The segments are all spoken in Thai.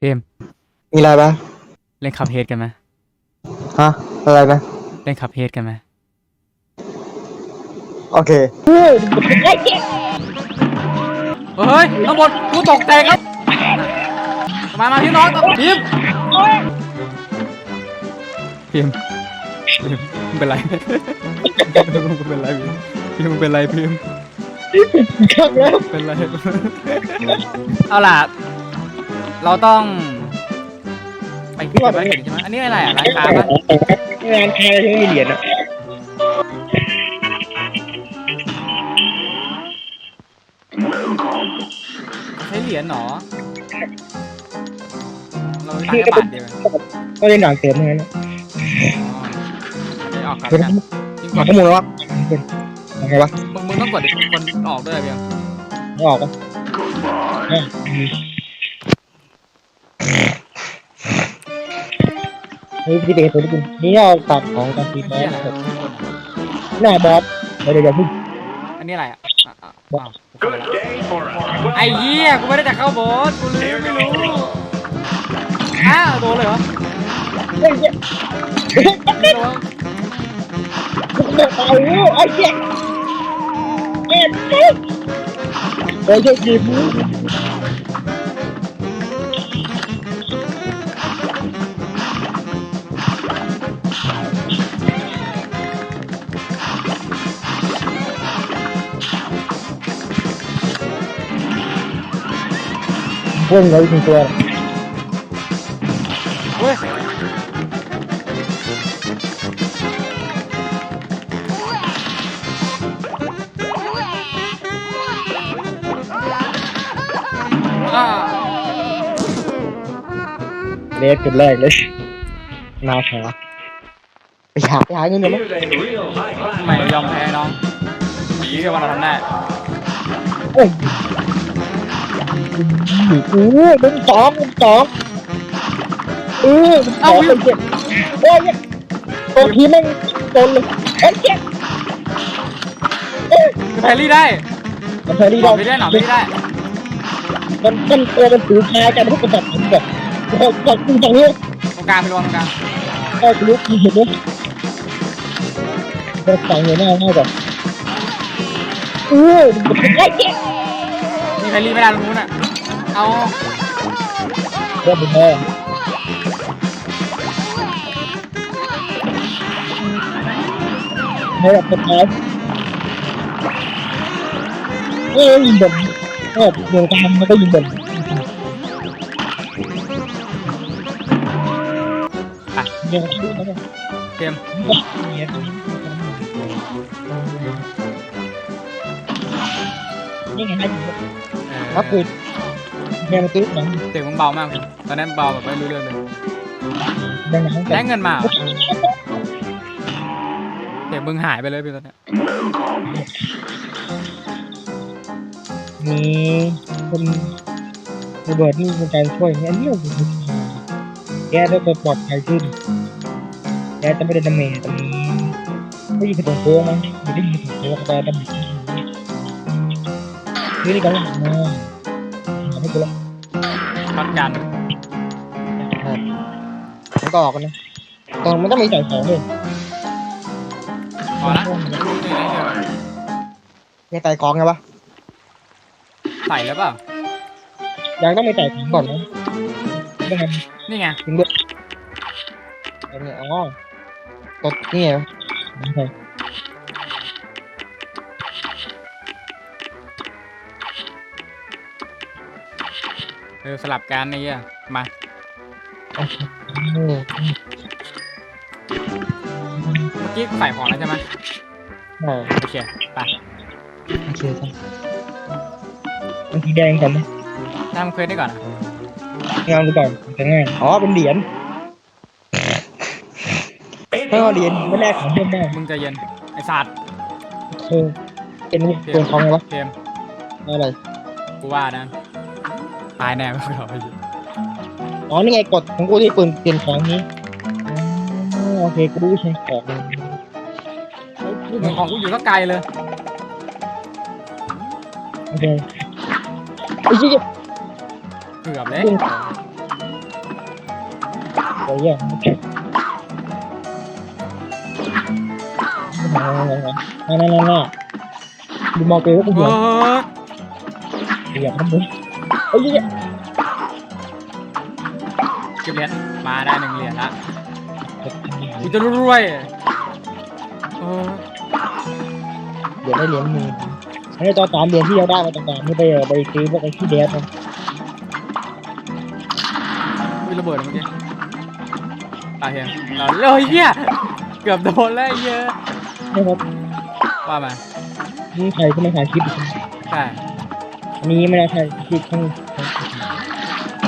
เพมมีอะไรปะเล่นคับเฮดกันไหมฮะ อะไรปะเล่นคับเฮดกันไหมโอเค เฮ้ยข้างบนกูตกใจครับ มา มาพี่น้องตพิมพ์พิมพ์พิมพ์มึงเป็นไรมึงเป็นไรพิมพ์พิมพ์มึงเป็นไรพิมพ์ครับแล้วเป็นไร เอาล่ะ เราต้อง ไปที่บ้านเก่งใช่ไหมอันนี้อะไรอะร้านค้าปะงานใครที่ไม่มีเหรียญอะใช้เหรียญเหรอเราตั้งแค่บาทเดียวเองก็เล่นด่านเติมเท่านั้นอ๋อไม่ออกก่อนเป็นกันยิ่งกหาดข้อมูลแล้ววะเป็นยังไงวะมึงมึงต้องกดอีกคนออกด้วยเพียงไม่ออกปะ เฮ้ยพี่เด็กตัวนี้คุณนี่เราตัดของกันทีบอเฮียสอะไรอะกดอะหน้าบอสเดี๋ยวเดี๋ยวพึ่งอันนี้อะไรอะอะอะอ้าวกูเข้าไปแล้วไอ้เหี้ยกูไม่ได้จะเข้าโบสกูลืมไม่รู้อ้าวโดนเลยเหรอเฮ้ยเจ๊ไม่โดนเด็กตายวู้ไอ้เจ๊เจ๊เจ๊เฮ้ยเจ๊จีบมู เพื่อนเราถึงตัวเฮ้ยอ่าเลสจุดแรกเลยนาขาไปหาไปหาเงินเดี๋ยวมั้งทำไมยอมแพ้น้องเชื่อว่าเราทำได้โอ้ย โอ้โหเป็นสองเป็นสองเออเป็นสองเป็นเจ็ดโอ้ยตัวทีแม่งโดนเลยเอ้ยเจ็บเอ้ยแพรรี่ได้มันเคยรีหนดออกไม่ได้หนอกไม่ได้ มันมันตัวมันถือคากันมันก็แบบผมแบบโอ้ยแบบจริงจังเลยตรงกลางไปรวมตรงกลางโอ้ยรู้กี่เห็นไหมมันสั่เงินหน้าง่ายกว่าเออไอ้เจ็บมีแพรรี่ไม่ได้ตรงนู้นอะ เอาเริ่มเป็นแม่ให้แบบสุดท้ายเอ้ยยิงบ่นก็เดี๋ยวตามมันก็ยิงบ่นอะยังคิดนะเนี่ยเกมนี่ไงให้ยิงเอก็อคือ แม่มาตื้อหนังเสียงมึงเบามากตอนนั้นเบาแบบไม่รู้เรื่องเลยแม่หนังได้เงินมาเหรอเสียงมึงหายไปเลยพี่ตอนเนี้ยมีคนระเบิดนี่เป็นการช่วยอันนี้แกได้ไปปลอดภัยขึ้นแกจะไม่ได้ดาเมจตรงนี้ไม่ยิงกระโดดโค้งมั้งไม่ได้ยิงกระโดดโค้งแต่ดาเมจนี่นี่กันละมา หาไม่กูละพักกันมันก็ออกกันนะแต่มันต้องมีใส่ของด้วยพอละไม่รู้จะไหนเดี๋ยวยังใส่ของไงวะใส่แล้วเปล่ายังต้องมีใส่ของก่อนนะไม่งั้นนี่ไงทิ้งด้วยอันนี้อ๋อกดนี่ไง อเคเออสลับกันไอ้เหี้ยมานี่เมื่อกี้ใส่ของแล้วใช่ไหมใช่โอเคไปโอเคครับมันสีแดงก่อนนะทำเควสได้ก่อนอะงานดูก่อนจะง่ายอ๋อเป็นเหรียญถ้าเอาเหรียญไม่แลกของเพิ่มได้มึงใจเย็นไอ้สัตว์เออเป็นตัวของไงวะเกมอะไรกูว่านะ ตายแน่ไม่เราไปยิงอ๋อนี่ไงกดของกูที่ปืนเปลี่ยนของนี้อ๋อโอเคกูรู้ใช้ของเลยกูเหมือนของกูอยู่ก็ไกลเลย โอเคไอ้ชี้ย เกือบเลยปืนโอ้ยยังไม่แข็งนั่นนั่นนั่นนั่นดูมองไปว่ากูเอเหี้ยอเหี้ยข้างบนเอ้ยเก็บเหรียญมาได้หนึ่งเหรียญละกูจะรวยเออเดี๋ยวได้เหรียญมือให้ตอนสามเหรียญที่เราได้มาต่างๆนี่ไปไปซื้อพวกไอ้ที่แดดมันมีระเบิดเมื่อกี้ตายเฮียเราเลยเฮียเกือบโดนแล้วไอ้เฮียนะครับว่ามานี่ใครที่ไม่ถ่ายคลิปใช่อันนี้ไม่ได้ถ่ายคลิปข้าง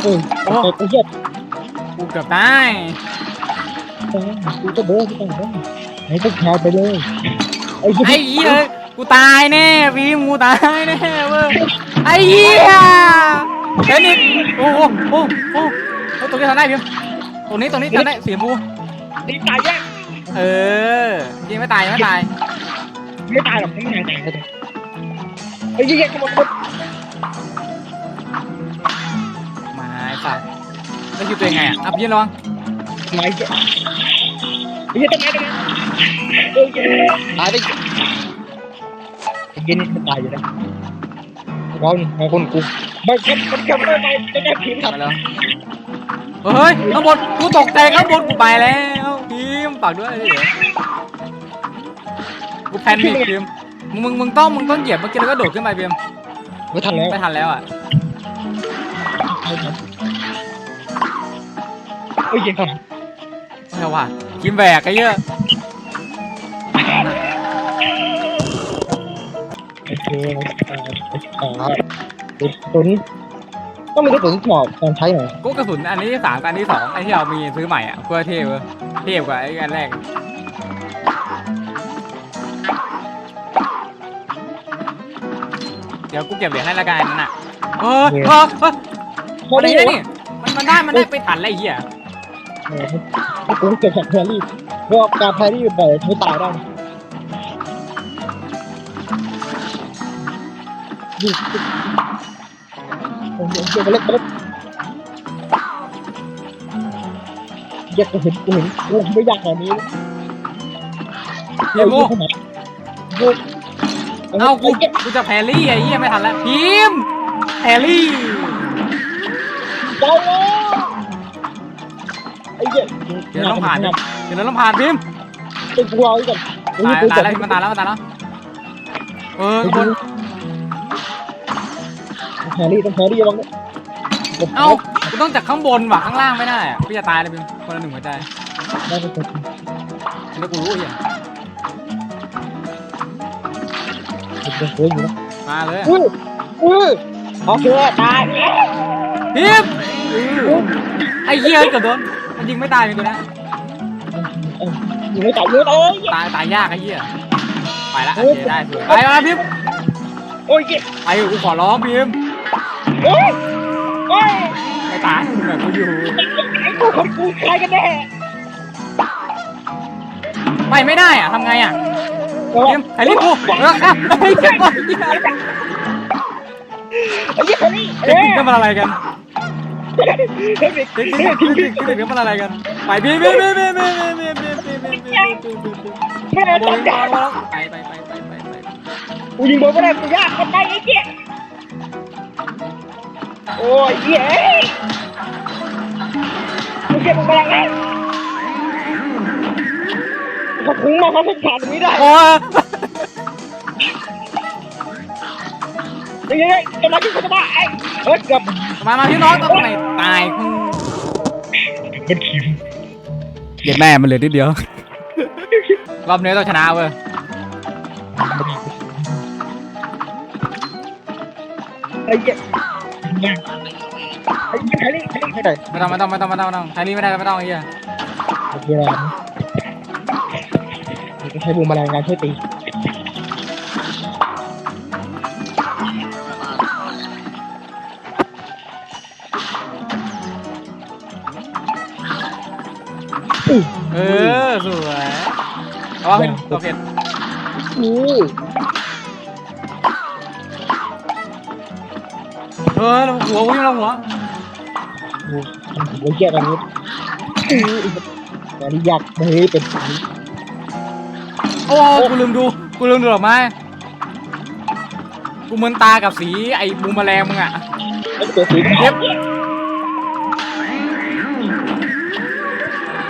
โอ้ยโอ้ยเหี้ยกูเกือบตายกูก็เบอร์กูต้องเบอร์ให้พวกชายไปเลย ไอ้เหี้ยไอ้เฮียกูตายแน่ฟิล์มกูตายแน่เว้ยไอ้เฮียเฮ้ยนี่โอ้โหโอ้โหโอ้โหตรงนี้ทำได้พิมตรงนี้ตรงนี้ทำได้สีชมพูนี่ตายยังเออยังไม่ตายยังไม่ตายไม่ตายหรอกไม่ตายตายเลยไอ้เหี้ยขโมย สัตว์แล้วคิวตัวเองไงอะอัพยืนลองไม้เหี้ยไอ้เหี้ยต้นไม้ต้นไม้เอ้ยตายไปไอ้เหี้ยนี่มันตายอยู่นะร้อนบางคนกูไม่มันมันกลับไม่ไปจะได้พิมพ์ครับมาแล้วเฮ้ยข้างบนกูตกใจข้างบนกูไปแล้วพิมฝากด้วยเดี๋ยกูแพนิคพิมมึงมึงต้องมึงต้องเหยียบเมื่อกี้แล้วก็โดดขึ้นไปพิมไม่ทันแล้วไม่ทันแล้วอะ เอ้ยเหี้ยครับไม่เอาว่ะพิมแบกไอ้เหี้ยอะโอเคอ่าอ่าตัวนี้ต้องมีกระสุนหมอบการใช้หน่อยกูกระสุนอันนี้ที่สามกับอันนี้ที่สองไอ้ที่เรามีซื้อใหม่อะเพื่อเทพเว้ยเทพกว่าไอ้อันแรกเดี๋ยวกูเก็บเหรียญให้ละกันนั่นน่ะเออเออเออพอมันดีได้เลยนี่มันมันได้มันได้ไปทันอะไรเหี้ย เออให้กูเก็บจากแพรรี่ราะว่าการแพรรี่บ่อยไม่ตายได้นี่โอ้ยเดี๋ยวเล็กเล็กเดี๋ยวกูเห็นกูเห็นกูไม่อยากแบบนี้พิมโมขนาดกูเอากูกูจะแพรี่ไอ้เหี้ยไม่ทันแล้วพิมแพรรี่ใจแล้วไอ้ เหี้ยเดี๋ยวต้องผ่าน เดี๋ยวเราต้องผ่านพิมพ์เป็นกูเอาอีกก่อนตายตายแล้วพิมพ์มันตายแล้วมันตายแล้ว เออข้างบนแพรรี่ต้องแพรรี่ระวังด้วยเอ้ากูต้องจากข้างบนว่ะข้างล่างไม่ได้อะพี่จะตายเลยพิมพ์คนละหนึ่งหัวใจได้ไปกดแล้วกูรู้ไอ้เหี้ยกดเฮ้ยอยู่นะมาเลยอุ้ยอุ้ยโอเคตายแล้วพิมพ์ไอ้เหี้ยเกือบโดน มันยิงไม่ตายเป็นตัวนะอยู่ไม่ตายเยอะเลยตายตายยากไอ้เหี้ยไปละโอเคได้สวยไปมาพิมพ์โอ้ยเย้ไปกูขอร้องพิมพ์โอ้ยโอ้ยไม่ตายเหมือนกูอยู่ไอ้กูคนกูใครกันแน่ไปไม่ได้อะทำไงอะโอ้พิยมพ์ไอ้รีบกูเออครับไอ้เหี้ยไอ้เหี้ยนี่เด็เอ้กยๆก็มันอะไรกันเฮ้ยเด็กเด็กๆเด็กๆเด็กๆเด็กๆก็มันอะไรกันไปพิมพ์พิมพ์พิมพ์พิมพ์พิมพ์พิมพ์พิมพ์พิมพ์พิมพ์พิมพ์พิมพ์พิมพ์พิมพ์แม่บอลตายบอลไปไปไปไปไปไปกูยิงบอลไม่ได้กูยากคนได้ไอ้เจ๊โอ้ยเย้กูเก็บมึงไปแล้วขอบคุณมากครับที่ผ่านตรงนี้ได้ โอ้ยยังไงจะมาที่คุณจะมาไอ้เฮ้ยเกือบมา มาพี่น้องต้องไหนตายกูเป็นคิวเย็นแม่มันเหลือนิดเดียว รอบนี้ต้องชนะเว้ยไอ้เหี้ยไอ้เหี้ยไอ้นี่ไอ้นี่ไม่ได้ไม่ต้องไม่ต้องไม่ต้องไม่ต้องไม่ต้องใช้นี่ไม่ได้ไม่ต้องไอ้เหี้ยโอเคแล้วนี่ก็ใช้บูมแมลงการช่วยตี อู้เออสวยเอาว่าพี่โอเคอู้เออหัววิ่งลงหัวอู้หัวเหี้ยตอนนี้อันนี้อยากเฮ้ยเป็นสีโอ้กูลืมดูกูลืมดูดอกไม้กูเหมือนตากับสีไอ้บูมแมลงมึงอะไอ้ตัวสีเย็บ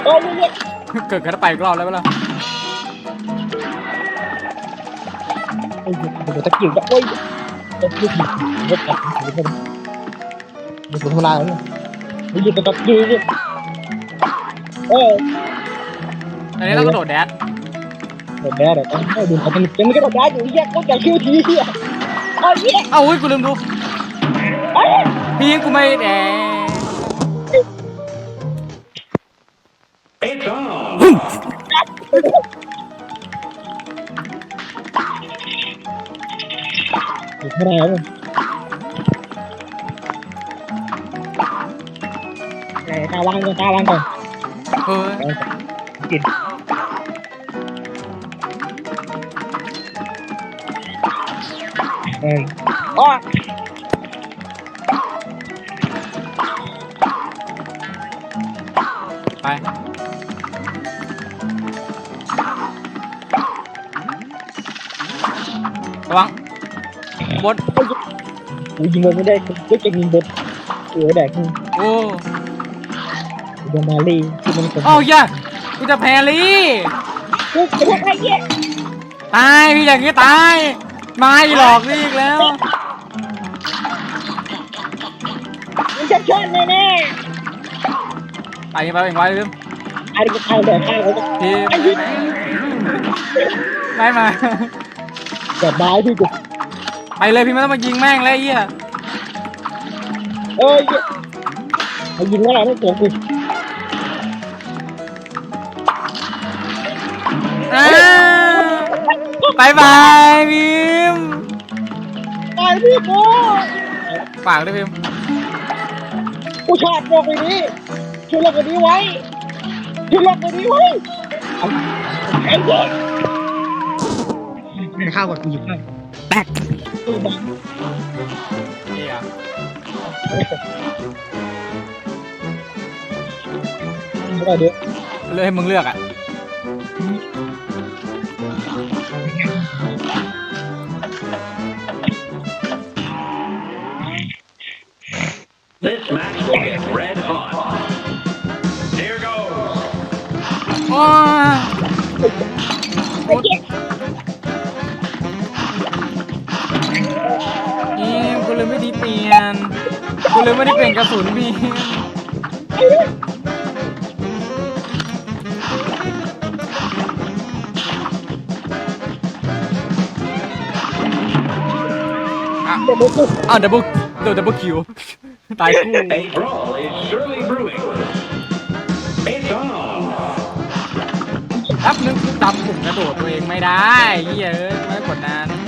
โอ้ย เกิดกันไปอีกรอบแล้วเปล่าไอ้ตัวตะกิ้วโอ้ยตัวลูกหยิบรถตัดสีเข้าไปมันถึงเวลาแล้วเนี่ยมันหยิบตัวตะกิ้วเนี่ยเอออันนี้เรากระโดดแดดเดี๋ยวแม่เดี๋ยวต้องให้ดูเขาเป็นเป็นก็ได้อยู่เหี้ยกูจะคิวทีเหี้ยโอ้ยเนี่ยเอาอุ้ยกูลืมดูโอ้พี่กูไม่แดด on. อยู่ข้างในแล้วมึงไห ระวังบดกูยิงบอลไม่ได้กูจะยิงบอลเออแดกกูโอ้โดนมาลีที่มันคนเอ้าเหี้ย่ากูจะแพ้ลี่กูจะทำอะไรเนี่ยตายพี่อย่างงี้ตายมาอีหลอกนี่อีกแล้วมึงจะชนแน่แน่ไปไปเองไว้ลืมๆอันนี้ก็เข้าเลยเข้าเลยพี่ไม่มา แบบไม้ที่กูไปเลยพี่ไม่ต้องมายิงแม่งแล้วไอ้เหี้ยเอ้ยไอ้ยิงว่าอะไรไม่ตัวกูอ้าวบายบายพิมตายพี่กูฝากด้วยพิมกูชอบบอกไปนี้ ช่วยเลิกกันนี้ไว้ช่วยเลิกกันนี้ไว้ไอ้เด็กกิ นข้าวก่อนกูหยิบข้าวแตกกูบังนี่อะไม่ได้เด้อเลือกให้มึงเลือกอะ กระสุนพิมอะเดี๋ยวมึงกูอ้าวดับเบิลโดนดับเบิลคิวตายคู่ A brawl is surely brewing. It's on. แป๊บนึงกูจำปุ่มกระโดดตัวเองไม่ได้เหี้ยเอ้ยไม่กดน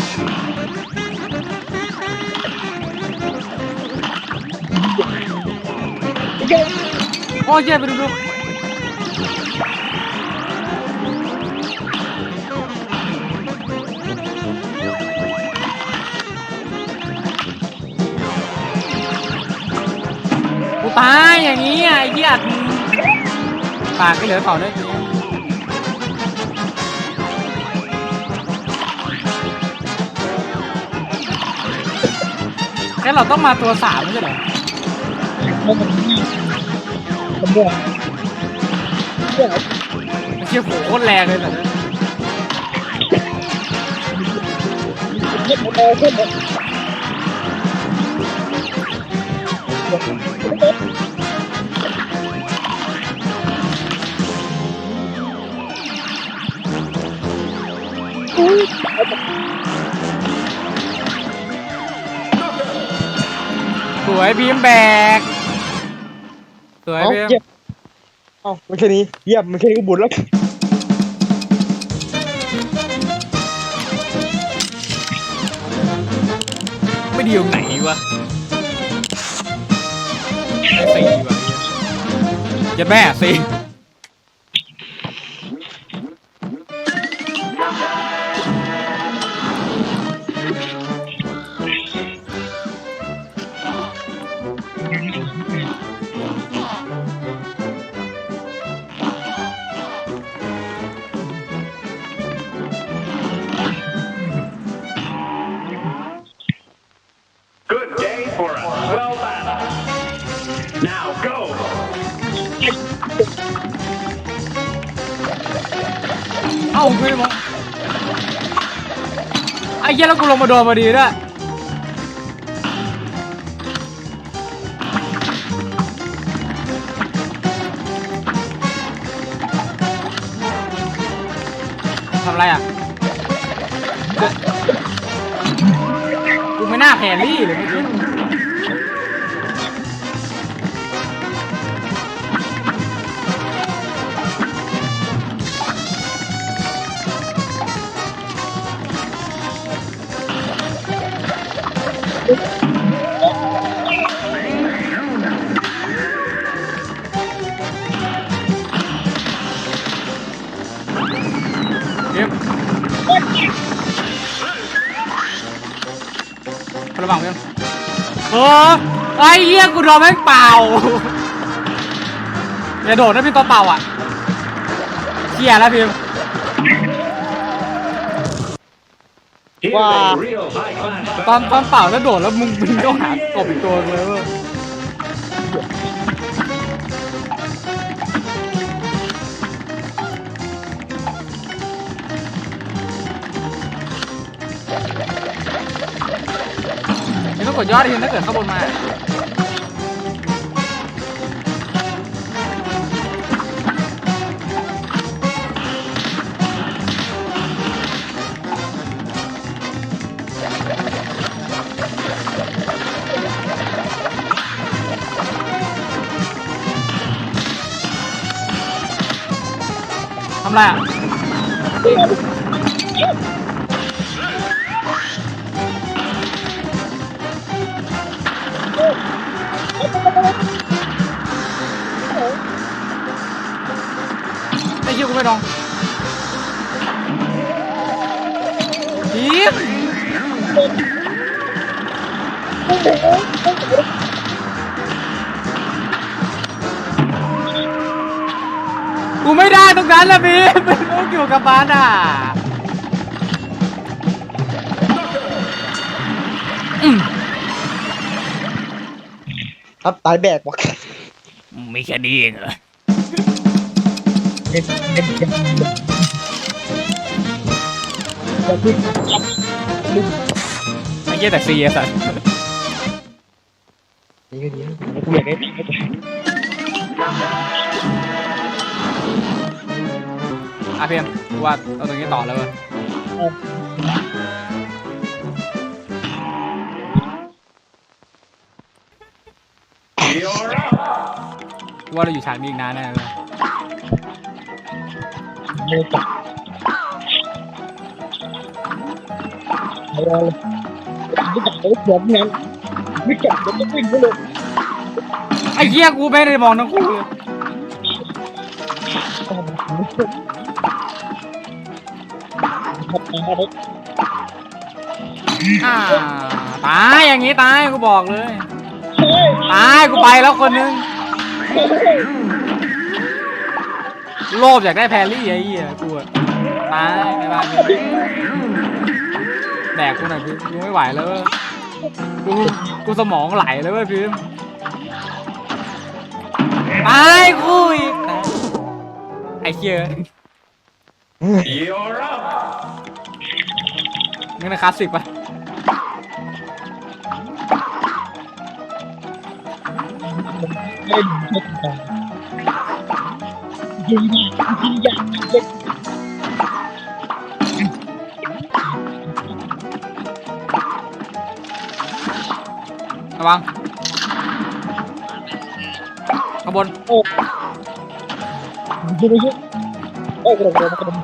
อ้ยเหี้ยไปดูกูตายอย่างนี้ไอ้เหี้ยปากก็เหลือต่อด้วยแค่เราต้องมาตัวสามไม่ใช่เหรอ มันมันมันเดือดเชี่ยโหโคตรแรงเลยแบบเย็บมันเอาขึ้นเลยอุ้ยสวยบีมแบก วยเอ้าพี่เยี่ยมเอ้าไม่แค่นี้เยี่ยมไม่แค่นี้ก็บุญแล้ว ไม่ดีตรงไหนวะสี่วะยัดแม่สี่ หี้ยแล้วกูลงมาโดนพอดีด้วยทำไรอะกูไม่น่าแพรรี่เลยเมื่อกี้ ระวังเพื่อนเออไอ้เหี้ยกูโดนแม่งเปล่าอย่าโดดนะพี่ตัวเปล่าอะเชี่ยแล้วพี่ Here's Wow. a real high class ตอนตอนเปล่าแล้วโดดแล้วมึงมึงต้องหากบอีกตัวเลยเว้ย ดยอดทีถ้าเกิดข้างบนมาทำไรอะ ไอ้เหี้ยกูไม่ลองพีมกูไม่ได้ตรงนั้นละพีมเป็นลูกอยู่กับบ้านอะอืมครับตายแบกว่ะมีแค่นี้เองเหรอ ไอ้เหี้ยแต่ซีไอ้สัสดีก็ดีกูอยากได้ตังค์อะพีมกูว่าเอาตรงนี้ต่อแล้วเว้ยกูว่าเราอยู่ฉากนี้อีกนานแน่เลย ไม่ได้จับเอาเลยไม่จับไม่จับงั้นไม่จับเดี๋ยวจะวิ่งไปเลยไอ้เหี้ยกูไม่ได้มองทั้งคู่เลยครับตายอ่าตายอย่างงี้ตายกูบอกเลย ตายกูไปแล้วคนนึง โลภอยากได้แพรรี่ไอ้เหี้ยกูอะตายในบ้านนี้แดกกูหน่อยพี่กูไม่ไหวแล้วเว้ยกูกูสมองไหลแล้วเว้ยพี่ตายกูอีกตายไอ้เหี้ย You're up. นี่นะคลาสสิกปะไม่ได้ไม่ตา ยิงยิงยิงยิงยิงระวังข้างบนโอ้ยไม่ใช่โอ้ยกระโดดกระโดด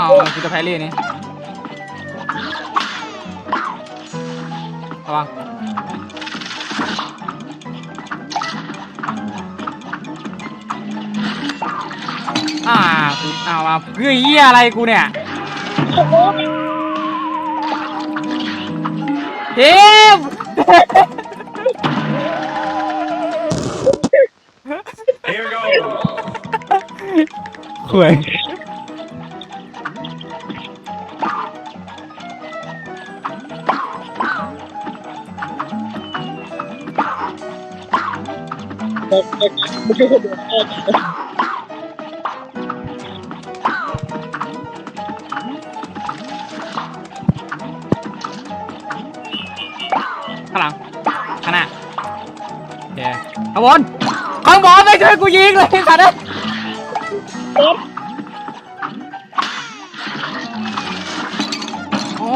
าวกูจะแพ้เรี่นี่ระวังอ่ากูอ้าวมาเพื่อเหี้ยอะไรกูเนี่ยเฮ้ม Here goes. ข่วย ข้างหลังข้างหน้าโอเคข้างบนข้างบนไม่ช่วยกูยิงเลยสัตว์เอ้ยโอ้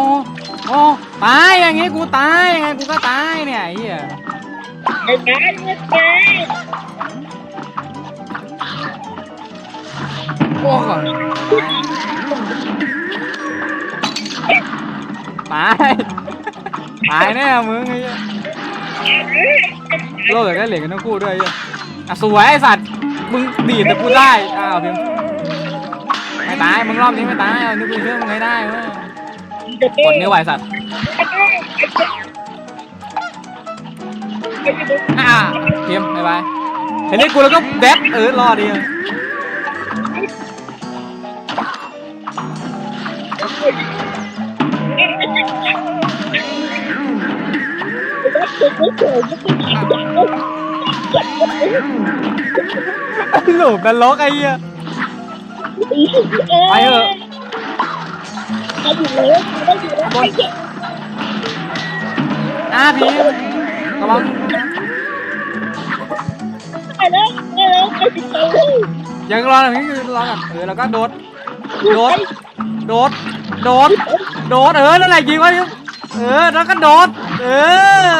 โอ้ตายอย่างงี้กูตายยังไงกูก็ตายเนี่ยไอ้เหี้ยไม่ได้ไม่ได้ โอ้ก่อนตายตายแน่มึงไอ้เหี้ยโลกอยากได้เหรียญกันทั้งคู่ด้วยไอ้เหี้ยอะสวยไอ้สัตว์มึงดีดแต่กูได้อ้าวพิมพ์ไม่ตายมึงรอบนี้ไม่ตายเอานึกเป็นเรื่องมึงให้ได้เว้ยจะกดนิ้วไหวสัตว์อ่าเทียมบายบายเห็นนี่กูแล้วก็แดดเออรอดีเลยหลูบกันลกไอ้เหี้ยไปเถอะมาอยู่แล้วมาอยู่แล้วบนอ่าพีมระวังไปแล้วไปแล้วไปติดต่อเลยยังรอหน่อยนี่คือรอก่อนเออแล้วก็โดด โดด โดด โดด โดดเออ นั่นแหละยิงไว้เออ แล้วก็โดด เออ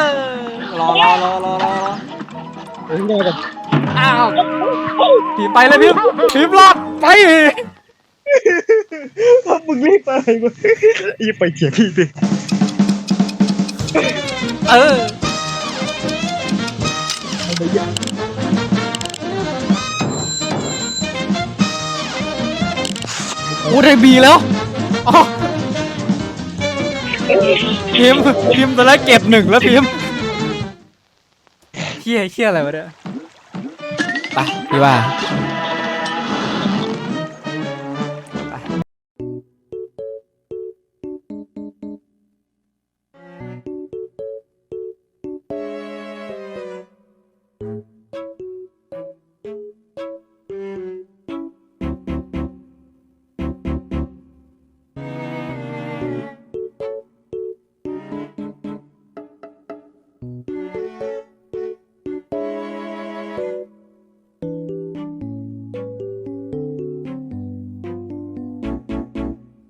รอรอรอรอรอรอเฮ้ยได้แบบอ้าวผีไปเลยพิมพิมรอดไปว่ามึงรีบไปมึงรีบไปเถียงพี่ดิเออไม่ยากกูได้บีแล้ว อ๋อ พิมพิมตอนแรกเก็บหนึ่งแล้วพิมเขี้ยเขี้ยอะไรวะเนี่ยไปพี่ว่า